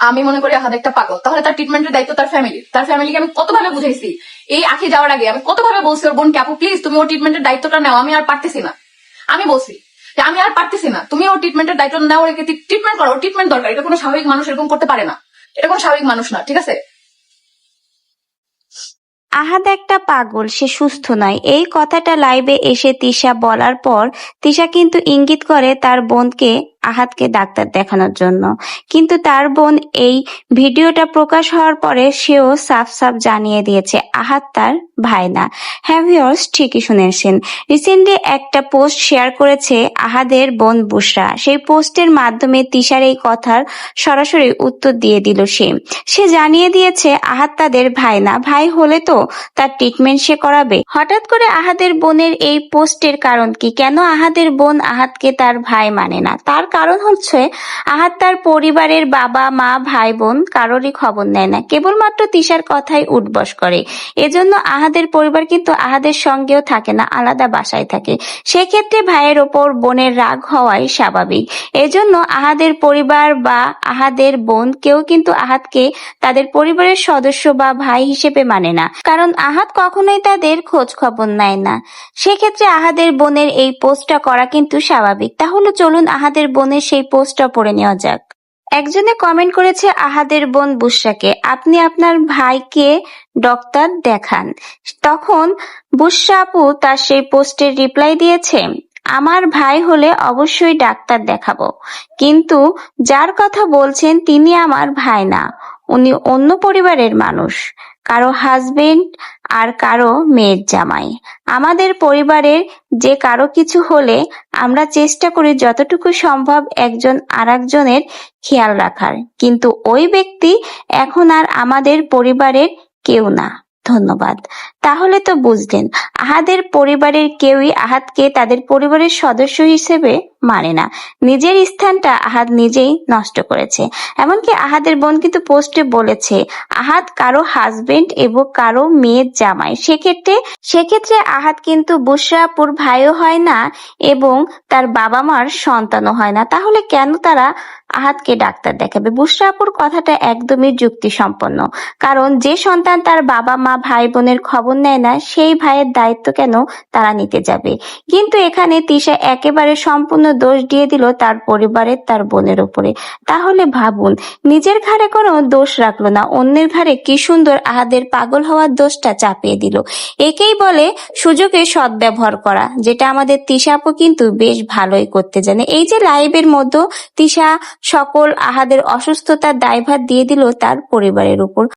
আমি মনে করি আহাদ একটা পাগল। তাহলে তার ট্রিটমেন্টের দায়িত্ব তার ফ্যামিলি তার ফ্যামিলিকে আমি কতভাবে বুঝাইছি? এই আখি যাওয়ার আগে আমি কতভাবে বলছি ওর বোনকে, আপু প্লিজ তুমি ওর ট্রিটমেন্টের দায়িত্বটা নাও, আমি আর পারতেছি না। আমি বলছি যে, আমি আর পারতেছি না। তুমি ওর ট্রিটমেন্টের দায়িত্ব নাও রেখে ট্রিটমেন্ট করো। ট্রিটমেন্ট দরকার। এটা কোনো স্বাভাবিক মানুষ এরকম করতে পারে না। এটা কোনো স্বাভাবিক মানুষ না, ঠিক আছে? আহাদ একটা পাগল, সে সুস্থ নয় এই কথাটা লাইভে এসে তিশা বলার পর তিশা কিন্তু ইঙ্গিত করে তার বোনকে আহাদকে ডাক্তার দেখানোর জন্য। কিন্তু তার বোন এই ভিডিওটা প্রকাশ হওয়ার পরে সেও সাফ সাফ জানিয়ে দিয়েছে আহাদ তার ভাই না। হ্যাঁ ভিউয়ার্স, ঠিকই শুনেছেন। রিসেন্টলি একটা পোস্ট শেয়ার করেছে আহাদের বোন বুসরা। সেই পোস্টের মাধ্যমে তিশার এই কথার সরাসরি উত্তর দিয়ে দিল সে। সে জানিয়ে দিয়েছে, আহাত তাদের ভাই না। ভাই হলে তো তার ট্রিটমেন্ট সে করাবে। হঠাৎ করে আহাদের বোনের এই পোস্টের কারণ কি? কেন আহাদের বোন আহাতকে তার ভাই মানে না? তার কারণ হচ্ছে আহাদ তার পরিবারের বাবা, মা, ভাই, বোন কারোরই খবর নেয় না। কেবলমাত্র তিশার কথাই উঠবস করে। এজন্য আহাদের পরিবার কিন্তু আহাদের সঙ্গেও থাকে না, আলাদা বাসায় থাকে। সেক্ষেত্রে ভাইয়ের ওপর বোনের রাগ হওয়াই স্বাভাবিক। এজন্য আহাদের পরিবার বা আহাদের বোন কেউ কিন্তু আহাতকে তাদের পরিবারের সদস্য বা ভাই হিসেবে মানে না। কারণ আহাত কখনোই তাদের খোঁজ খবর নেয় না। সেক্ষেত্রে আহাদের বোনের এই পোস্টটা করা কিন্তু স্বাভাবিক। তাহলে চলুন আহাদের বোনের সেই পোস্টটা পড়ে নেওয়া যাক। একজনে কমেন্ট করেছে, আহাদের বোন বুসরাকে, আপনি আপনার ভাইকে ডক্টর দেখান। তখন বুসরা আপু তার সেই পোস্টের রিপ্লাই দিয়েছে, আমার ভাই হলে অবশ্যই ডাক্তার দেখাবো। কিন্তু যার কথা বলছেন, তিনি আমার ভাই না। উনি অন্য পরিবারের মানুষ। কারও হাজবেন্ড আর কারও মেয়ের জামাই। আমাদের পরিবারের যে কারও কিছু হলে আমরা চেষ্টা করি যতটুকু সম্ভব একজন আরেকজনের খেয়াল রাখার। কিন্তু ওই ব্যক্তি এখন আর আমাদের পরিবারের কেউ না। ধন্যবাদ। তাহলে তো বুঝলেন, আহাদের পরিবারের কেউই আহাদকে তাদের পরিবারের সদস্য হিসেবে মানে না। নিজের স্থানটা আহাদ নিজেই নষ্ট করেছে। এমনকি আহাদের বোন কিন্তু পোস্টে বলেছে, আহাদ কারও হাজবেন্ড এবং কারও মেয়ের জামাই। সেক্ষেত্রে সেক্ষেত্রে আহাদ কিন্তু বুসরাপুর ভাইও হয় না এবং তার বাবা মার সন্তানও হয় না। তাহলে কেন তারা আহাদকে ডাক্তার দেখাবে? বুসরাপুর কথাটা একদমই যুক্তিসম্পন্ন। কারণ যে সন্তান তার বাবা মা ভাই বোনের খবর নেয় না, সেই ভাইয়ের দায়িত্ব কেন তারা নিতে যাবে? কিন্তু এখানে তিশা একেবারে সম্পূর্ণ দোষ দিয়ে দিল তার পরিবারের, তার বোনের উপরে। তাহলে ভাবুন, নিজের ঘাড়ে কোনো দোষ রাখল না, অন্যের ঘাড়ে কি সুন্দর আহাদের পাগল হওয়ার দোষটা চাপিয়ে দিল। একেই বলে সুযোগে সদ্ব্যবহার করা, যেটা আমাদের তিশা আপু কিন্তু বেশ ভালোই করতে জানে। এই যে লাইভের মধ্যে তিশা সকল আহাদের অসুস্থতার দায়ভার দিয়ে দিল তার পরিবারের উপর।